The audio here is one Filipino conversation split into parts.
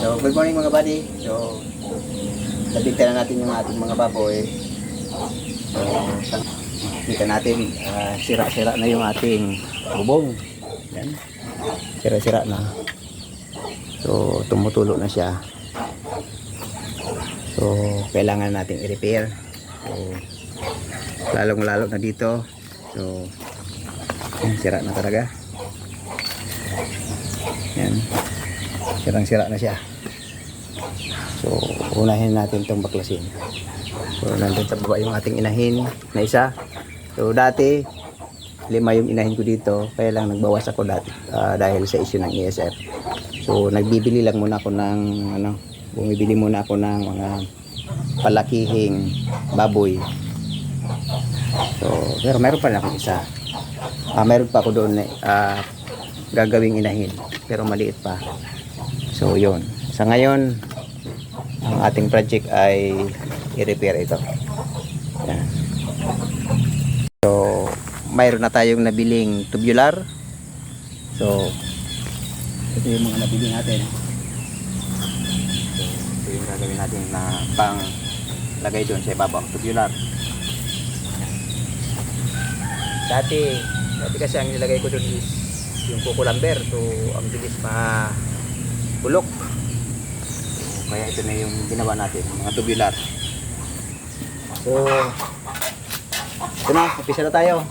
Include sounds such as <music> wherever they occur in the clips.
So, good morning mga buddy. So, nabigtan na natin yung ating mga baboy. So, kita natin, ah, sira-sira na yung ating bubong. Yan. Sira-sira na. So, tumutulo na siya. So, kailangan natin i-repair. So, lalong-lalo na dito. So, yan, sira na talaga. Yan. Sirang-sira na siya. So, unahin natin itong baklasin. So, nandun sa baba yung ating inahin na isa. So, dati, lima yung inahin ko dito. Kaya lang nagbawas ako dati ah, dahil sa issue ng ESF. So, nagbibili lang muna ako ng, ano, bumibili muna ako ng mga palakihing baboy. So, pero meron pa rin ako isa. Ah, meron pa ako doon eh, ah, gagawing inahin. Pero maliit pa. So, yun. Sa ngayon, ang ating project ay i-repair ito. Yan. So, mayroon na tayong nabiling tubular. So, ito yung mga nabili natin. So, ito yung gagawin natin na pang lagay doon sa ibabaw, tubular. Dati, dati kasi ang nilagay ko doon is yung kukulamber. So, ang bilis pa bulok. Kaya ito na yung ginawa natin, mga tubular. So, ito na, umpisa na tayo.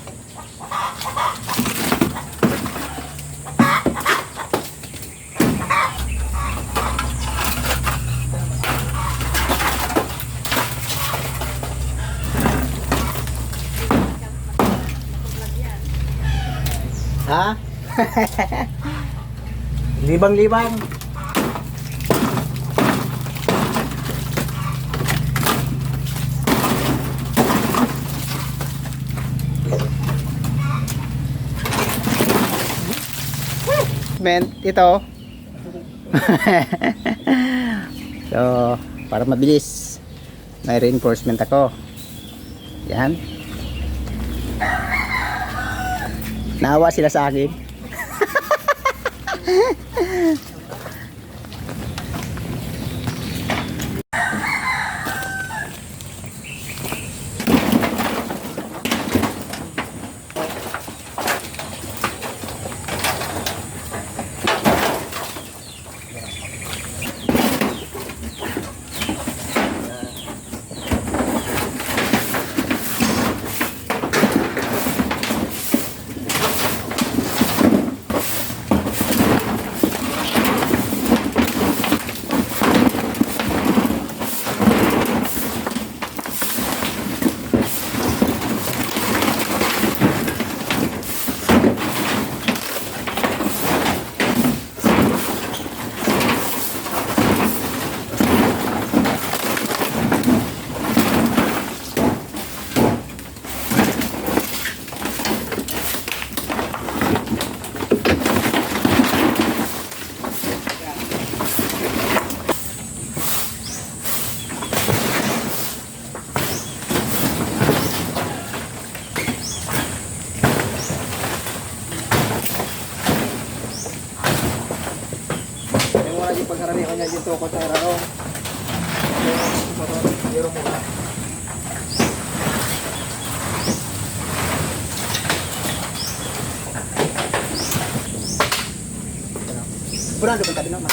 Ha? <laughs> Libang-libang. Men, ito. <laughs> so, para mabilis, may reinforcement ako. Yan. Naawa sila sa akin. <laughs> Yung mga niya dito ko sa raro. Zero muna. Burando ko tabi ng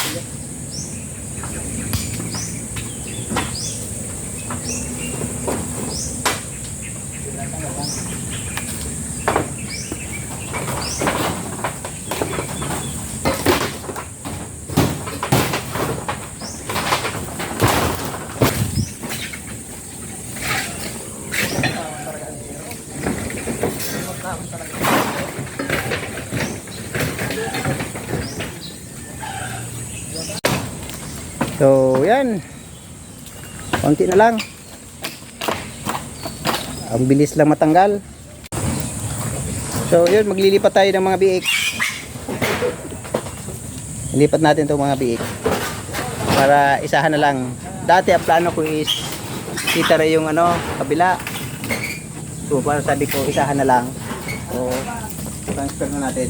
So, yan. Konti na lang. Ang bilis lang matanggal. So, yun. Maglilipat tayo ng mga biik. Lipat natin itong mga biik. Para isahan na lang. Dati, ang plano ko is kita rin yung ano, kabila. So, para sabi ko, isahan na lang. So, transfer na natin.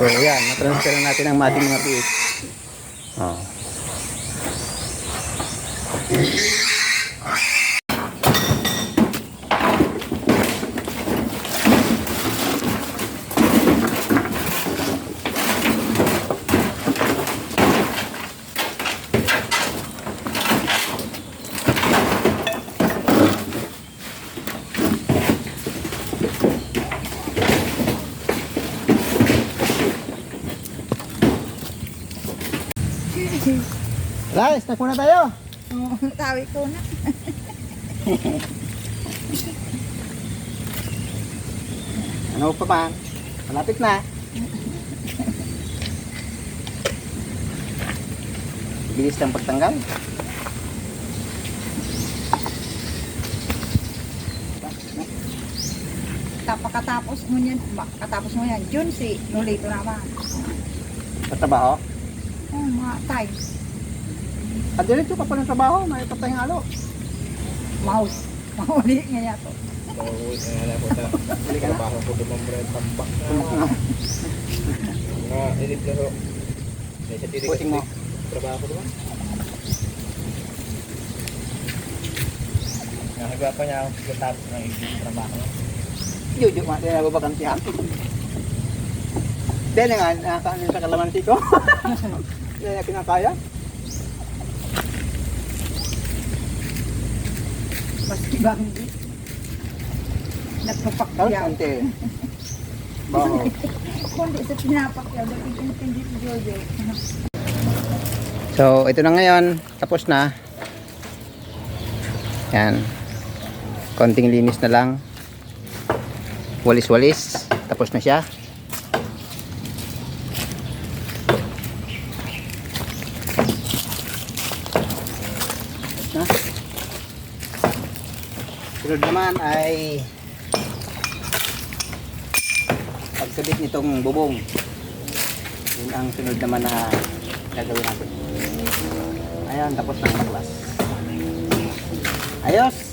So yan, na-transfer na natin ang mating mga piit. Oh. Guys, snack muna tayo. Oo, tawi ko na. <laughs> Ano pa ba? Malapit na. Bilis ng pagtanggal. Kapakatapos mo yan, ba- katapos mo yan, June si Nolito naman. Patrabaho. Oh, mga tay, At diretso ka pa ng trabaho, may patay ng alo. mouse. <laughs> Mahuli nga yato. Pauwi na nga ako sa Bili ka na. trabaho ko dumambra at tambak na ako. Nga, inip na ho. May sa tinig mo. Trabaho ko diba? Nakaga pa niya ako pagkatapos ng ibig trabaho. Yujo, ma, din ako bakantihan. Dahil nga, nakakaano sa kalamansi ko. <laughs> Dahil na kinakaya. Mas ibang di. Nagpapakyaw. kante. Baho. Kundi sa pinapakyaw, dahil intindi si Jojo. So, ito na ngayon. Tapos na. Yan. Konting linis na lang. Walis-walis. Tapos na siya. Sunod naman ay pagkabit nitong bubong. Yun ang sunod naman na gagawin natin. Ayan, tapos ng baklas. Ayos!